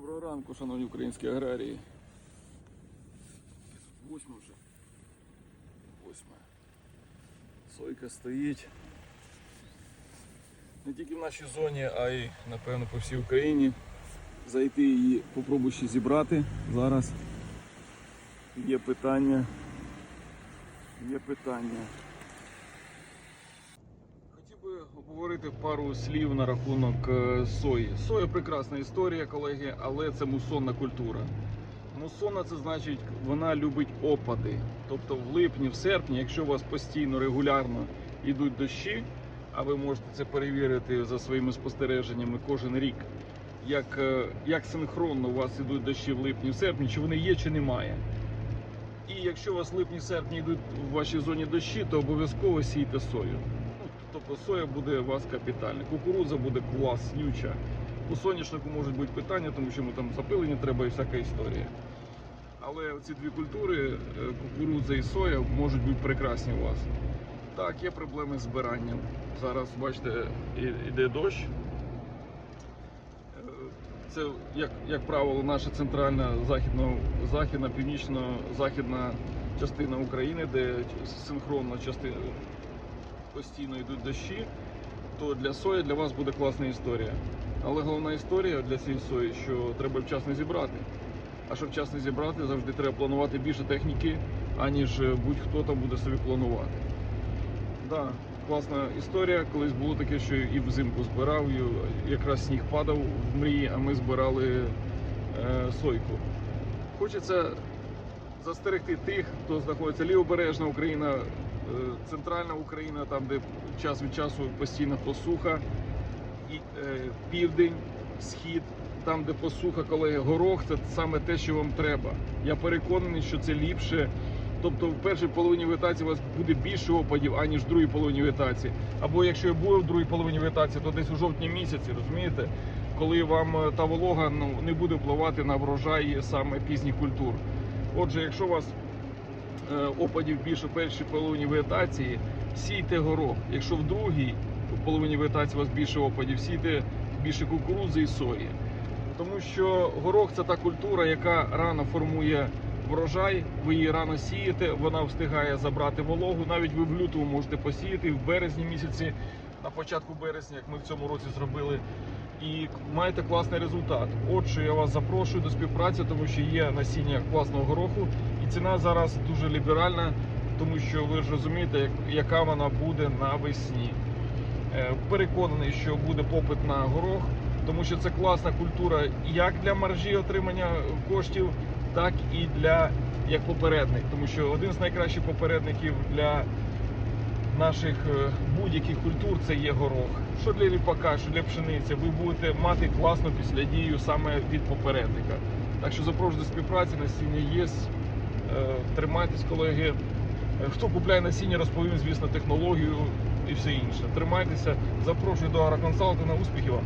Доброго ранку, шановні українські аграрії. Восьма вже. Восьма. Сойка стоїть. Не тільки в нашій зоні, а й, напевно, по всій Україні. Зайти її, попробую ще зібрати зараз. Є питання. Є питання. Хотів би обговорити пару слів на рахунок е, сої. Соя прекрасна історія, колеги, але це мусонна культура. Мусонна це значить, вона любить опади. Тобто в липні, в серпні, якщо у вас постійно регулярно йдуть дощі, а ви можете це перевірити за своїми спостереженнями кожен рік, як, е, як синхронно у вас йдуть дощі в липні, в серпні, чи вони є, чи немає. І якщо у вас в липні серпні йдуть в вашій зоні дощі, то обов'язково сійте сою. Тобто соя буде у вас капітальна. Кукурудза буде класнюча. У соняшнику можуть бути питання, тому що йому там запилення треба і всяка історія. Але ці дві культури, е, кукурудза і соя, можуть бути прекрасні у вас. Так, є проблеми з збиранням. Зараз, бачите, іде дощ. Е, Це, як, як правило, наша центральна західно, західна, північно-західна частина України, де синхронно частина постійно йдуть дощі, то для сої для вас буде класна історія. Але головна історія для цієї сої, що треба вчасно зібрати. А щоб вчасно зібрати, завжди треба планувати більше техніки, аніж будь-хто там буде собі планувати. Да, класна історія. Колись було таке, що і взимку збирав, і якраз сніг падав в мрії, а ми збирали е, сойку. Хочеться застерегти тих, хто знаходиться лівобережна Україна, е, центральна Україна, там, де час від часу постійна посуха, і е, південь, схід, там, де посуха, колеги, горох це саме те, що вам треба. Я переконаний, що це ліпше. Тобто в першій половині вегетації у вас буде більше опадів, аніж в другій половині вегетації. Або якщо і буде в другій половині вегетації, то десь у жовтні місяці, розумієте, коли вам е, та волога ну, не буде впливати на врожай саме пізніх культур. Отже, якщо у вас е, опадів більше в першій половині вегетації, сійте горох. Якщо в другій половині вегетації у вас більше опадів, сійте більше кукурудзи і сої. Тому що горох це та культура, яка рано формує врожай, ви її рано сієте, вона встигає забрати вологу. Навіть ви в лютому можете посіяти, в березні місяці, на початку березня, як ми в цьому році зробили, і маєте класний результат. Отже, я вас запрошую до співпраці, тому що є насіння класного гороху, і ціна зараз дуже ліберальна, тому що ви ж розумієте, яка вона буде навесні. Е, Переконаний, що буде попит на горох, тому що це класна культура як для маржі отримання коштів, так і для як попередник. Тому що один з найкращих попередників для наших е, будь-яких культур це є горох. Що для ріпака, що для пшениці, ви будете мати класну післядію саме від попередника. Так що запрошую до співпраці, насіння є. Е, Тримайтесь, колеги. Е, Хто купляє насіння, розповім, звісно, технологію і все інше. Тримайтеся. Запрошую до Агроконсалтинга. Успіхів вам!